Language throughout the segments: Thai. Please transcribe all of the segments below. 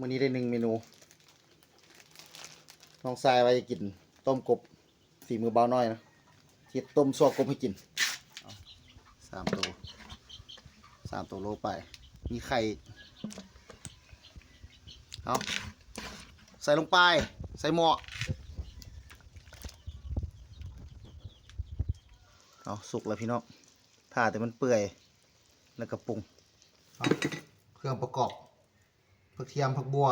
มื้อนี้ได้หนึ่งเมนู น้องทรายไว้จะกิน ต้มกบฝีมือเบาน้อยนะคิดต้มซวกกบให้กินสามตัวสามตัวโลไป มีไข่เอาใส่ลงไป ใส่หม้อเอาสุกแล้วพี่น้องถ้าแต่มันเปื่อย แล้วก็ปรุง เครื่องประกอบ ผักเทียมผักบัว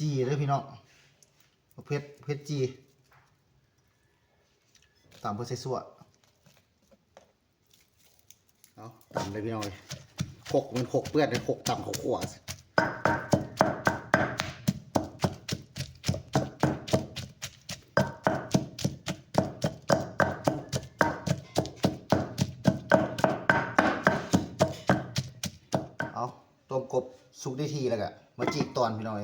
จีเลยพี่น้องผักเพชรเพชรจีตามเพื่อใส่สวดเอาตำเลยพี่น้องเลยหกมันหกเปื้อนเลยหกต่ำหกขวด กบสุกได้ทีแล้วก็มาจีกตอนพี่น้อย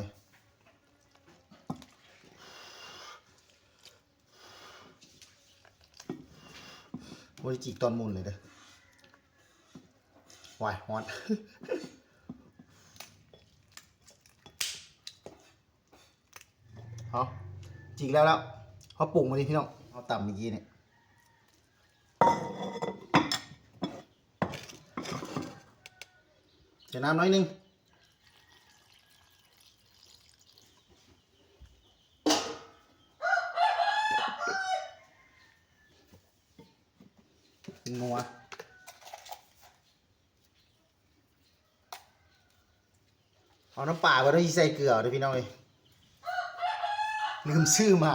บริจิกตอนมุนเลยเด้อวายฮอนเอาจิกแล้วแล้วเขาปรุงมาดิพี่น้องเขาต่ำเมื่อกี้เนี่ยเดี๋ยว น้ำน้อยหนึงนัวเอาน้ำป่ามาด้วยใส่เกลือเด้อพี่น้องเอ้ยลืมชื่อมา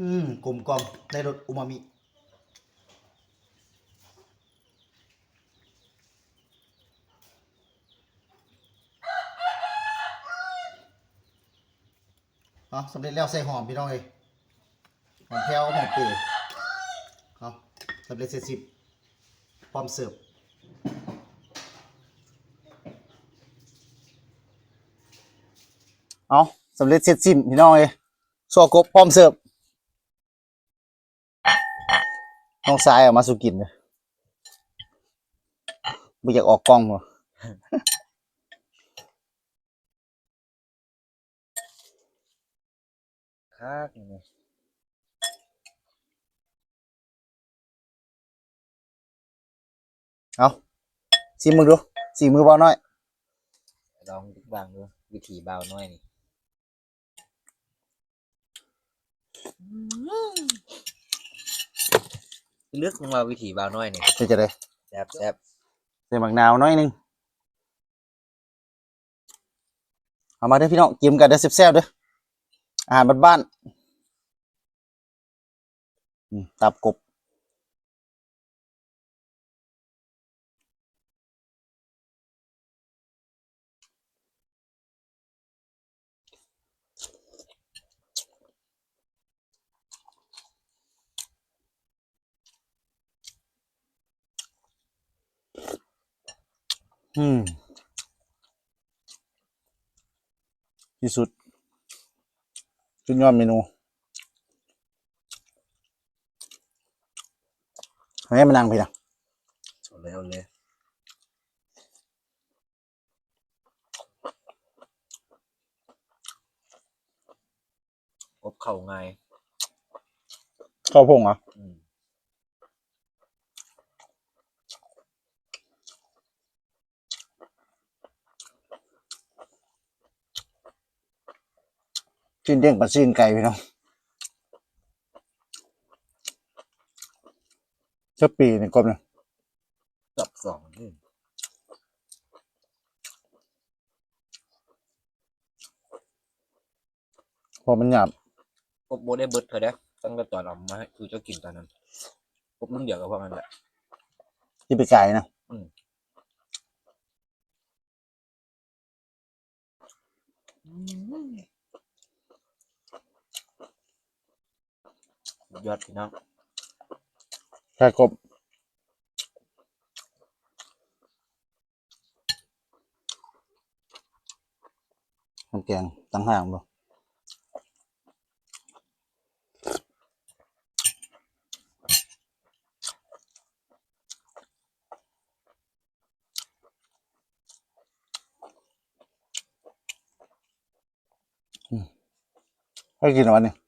อืมกลมกล่อมได้รสอูมามิเอาสำเร็จแล้วใส่หอมพี่น้องเลยหอมแพรวหอมเปรย์เอาสำเร็จเสร็จสิบพร้อมเสิร์ฟเอาสำเร็จเสร็จสิ้นพี่น้องเลยสัวกบพร้อมเสิร์ฟ น้องสายเออกมาสู่กินเลยไม่อยากออกกล้องหรอคักนี่เอาสีมือดูสีมือเบาน้อย ลองบางดูวิธีเบาหน่อยนี่ เลือกมาวิธีเบาหน่อยนี่เป็นจะได้แซ่บแซ่บใส่หมักนาวน้อยหนึงเอามาเด้อพี่น้องกินกันเด้อแซ่บๆเด้ออาหารบ้านๆอืมตับกบ อืม ที่สุดสุดยอดเมนูให้มานั่งพี่นะเอาเลยเอาเลยอบเข่าไงายข้าวพงเหรออืม ชิ้นเด้งกับชิ้นไก่พี่น้องเจ้าปีนี่กลมเนี่ยกับสองนี่พอมันหยาบอบโบได้เบิดเถอะเด้อไปตั้งแต่ตอนเอามาให้คือเจ้ากินตอนนั้นพบรุ่นเดียวกับพวกนั้นแหละที่ไปไก่นะ ยอดพี่น้องไก่กบน้ำแกงตั้งห่างบ่อืมให้กินวันนี้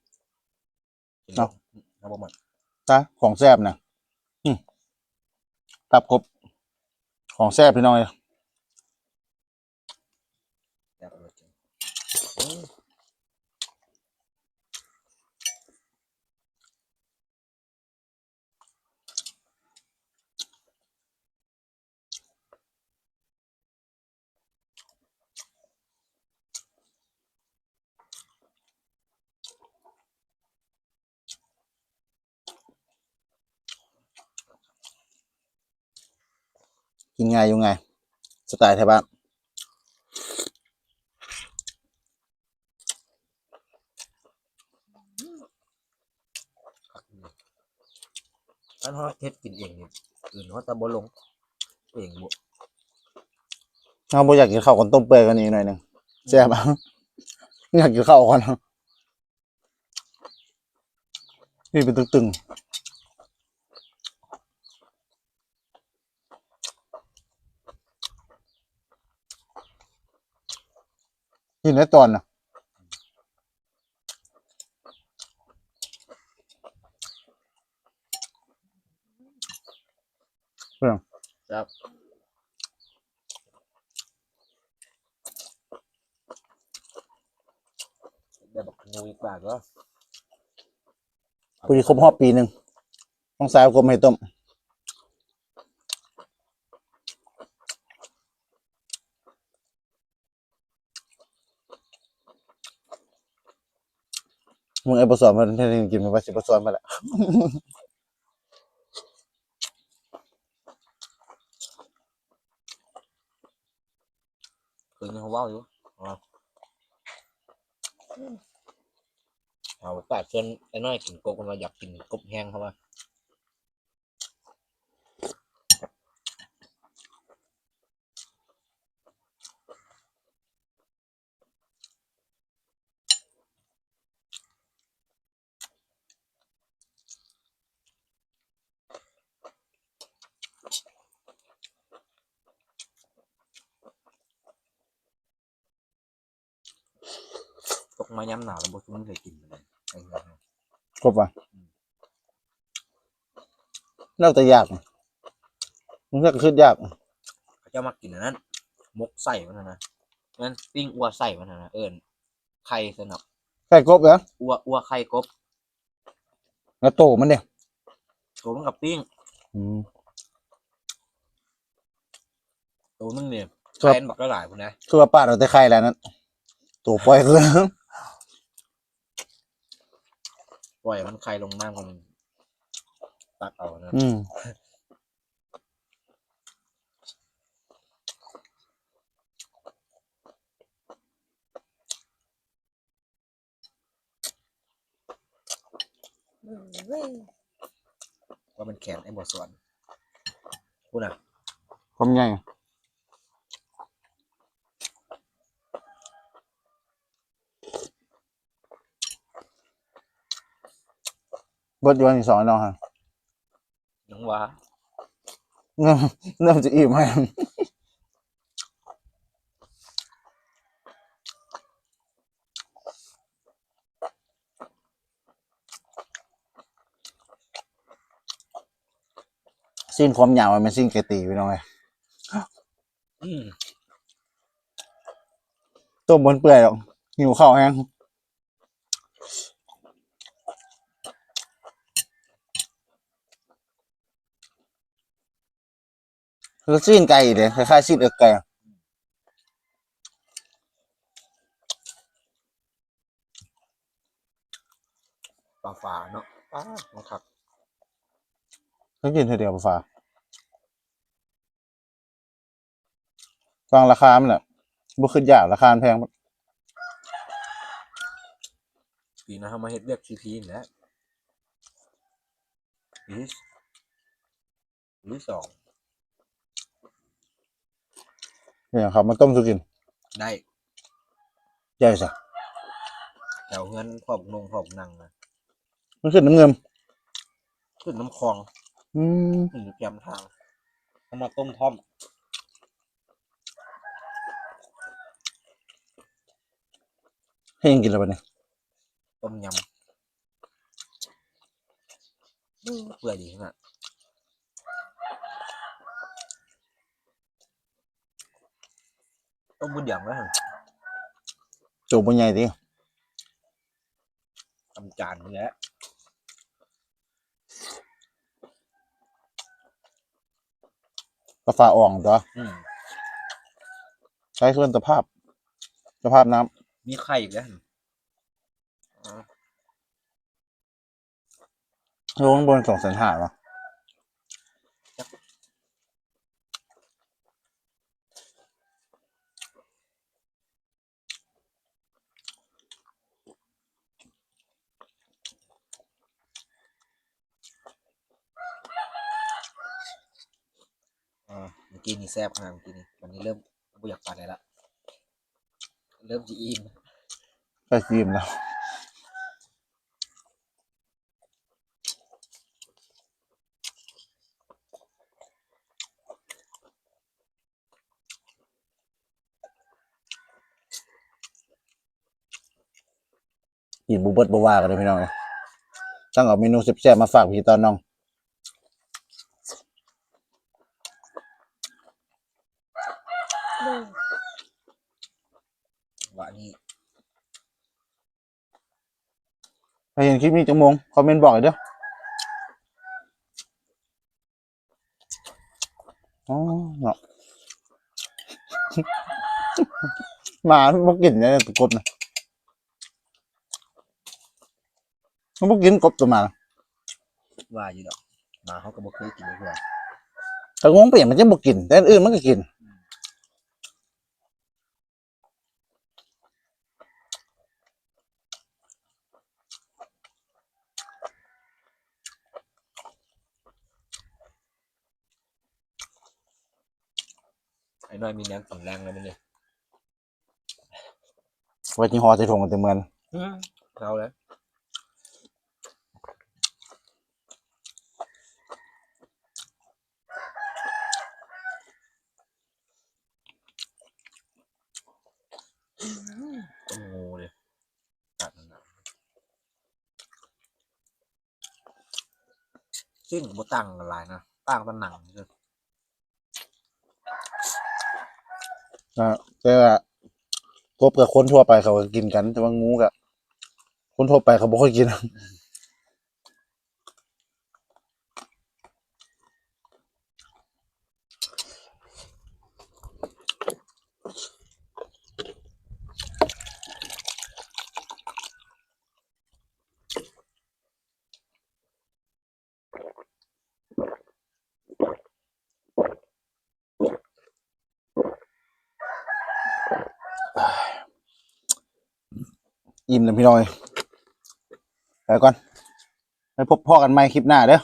เนาะเอาบ่หมดจ้าของแซ่บนะอืมตับกบของแซ่บพี่น้อยอยากเอาจริงอืม กินง่ายอยู่ไงสไตล์ไทยบ้านท่านเขาเฮ็ดกินเองนี่อื่นเขาตะบ่ลงเองบ่เราบ่อยากกินข้าวกันต้มเปื่อยกันอีกหน่อยหนึ่งแซ่บอะอยากกินข้าวก่อนนี่เป็นตึงๆ กินได้ตอนน่ะครับได้บักงูอีกบาทก็พอดีครบรอบปีหนึ่งต้องสายเอากลมให้ต้ม มึงไอ้บสอนมันแท้ๆกินมันว่าสิบสอนมาแหละคืนนี้เขาว่าอยู่เอาเอาโอกาสเชิญไอ้น้อยกินกบกันมาอยากกินกบแห้งเขาว่า ตก มาย้ำหนาวแล้วบ่ทุกมันเคยกินเลยไอ้เหี้ยครบป่ะแล้วแต่ยากมึงก็ขึ้นยากเขาเจ้ามากินอันนั้นมกใส่มันนะนะงั้นปิ้งอัวใส่มันนะนะเอิญไข่สนับไก่กบเหรออัวอัวไข่กบแล้วโตมันเนี่ยตัวมันกับปิ้งอืมตัวนึงเนี่ยครับไข่มันบักละหลายคนนะคือว่าป้าเราแต่ไข่แล้วนั้นตัวปล่อยคือ ปล่อยมันไข่ลงน้ำมันตักเอานะอืมว่ามันแขนไอ้บทสวนพูดน่ะความใหญ่ บิดอยวันที่สองเนาะฮะน้องว่าเริ่มเริ่มจะอิ่มให้สิ้นความยาวมันเป็นสิ้นเกตีไปหน่อยอืมต้มบนเปื่อยหรอกหิวข้าวแห้ง แล้วสิ้นไก่อีกเลยคล้ายๆสิ้นเอกไก่ปลาฝาเนาะป้ามันคักก็กินเท่าเดียวปลาฟ้าฟังราคามันแหละบ่ขึ้นยากราคามันแพงปีหนะทำมาเฮ็ดเรียกซีพีนี่แหล้วหรือหรือสอง เนี่ยครับมาต้มสุกินได้ใหญ่ซะแถวเงินพอบนงพอบนังนะมันขึ้นน้ำเงิมขึ้นน้ำคลอง อืมขึ้นอยู่แกมทางเอามาต้มท่อมให้ยังกินแล้วปะเนี่ยต้มยำอื้อเปื่อยดีขนาด ต้มบุญเดี่ยงแล้วหั่นจูบมันใหญ่ดิทำจานนี่แหละปลาฟ้าอ่องตัวอืมใช้ส่วนสภาพ สภาพน้มีไข่อีกแล้วหั่นอ่าำโลข้างบนสองแสนห้าวะ กี้นี่แซ่บขนาดเมื่อกี้นี่วันนี้เริ่มไม่อยากปัดเลยละเริ่มจะอิ่มกล้กินแล้วกินบุเบิดบว่ากันเลยพี่น้องเลยต้งเอาเมนูแซ่บๆมาฝากพี่ตอนน้อง ว่านี่ ถ้าเห็น คลิปนี้จังมงคอมเมนต์บอกเลยเด้ออ๋อเนาะหมามันบ่กินเนี่ยตัวกบนะมันบ่กินกบตัวหมานะว่าอยู่ดอกหมาเขาก็บ่เคยกินเลยเพื่อนแต่งงเปลี่ยนมันจะบ่กินแต่อันอื่นมันก็กิน น้อยมีแรงฝังแรงแล้วมันเนี่ยไว้ที่หอใส่ถุงกันเต็มเมือนเราแล้วโอ้โหเลยกัดนั่นนะซึ่งบ่ตั้งอะไรนะตั้งแตะหนังเลย นะแต่ว่ากบกับคนทั่วไปเขาก็กินกัน แต่ว่างูกับคนทั่วไปเขาบ่ค่อยกิน อิ่มเลยพี่น้อยไปก่อนไปพบพ่อกันใหม่คลิปหน้าเด้อ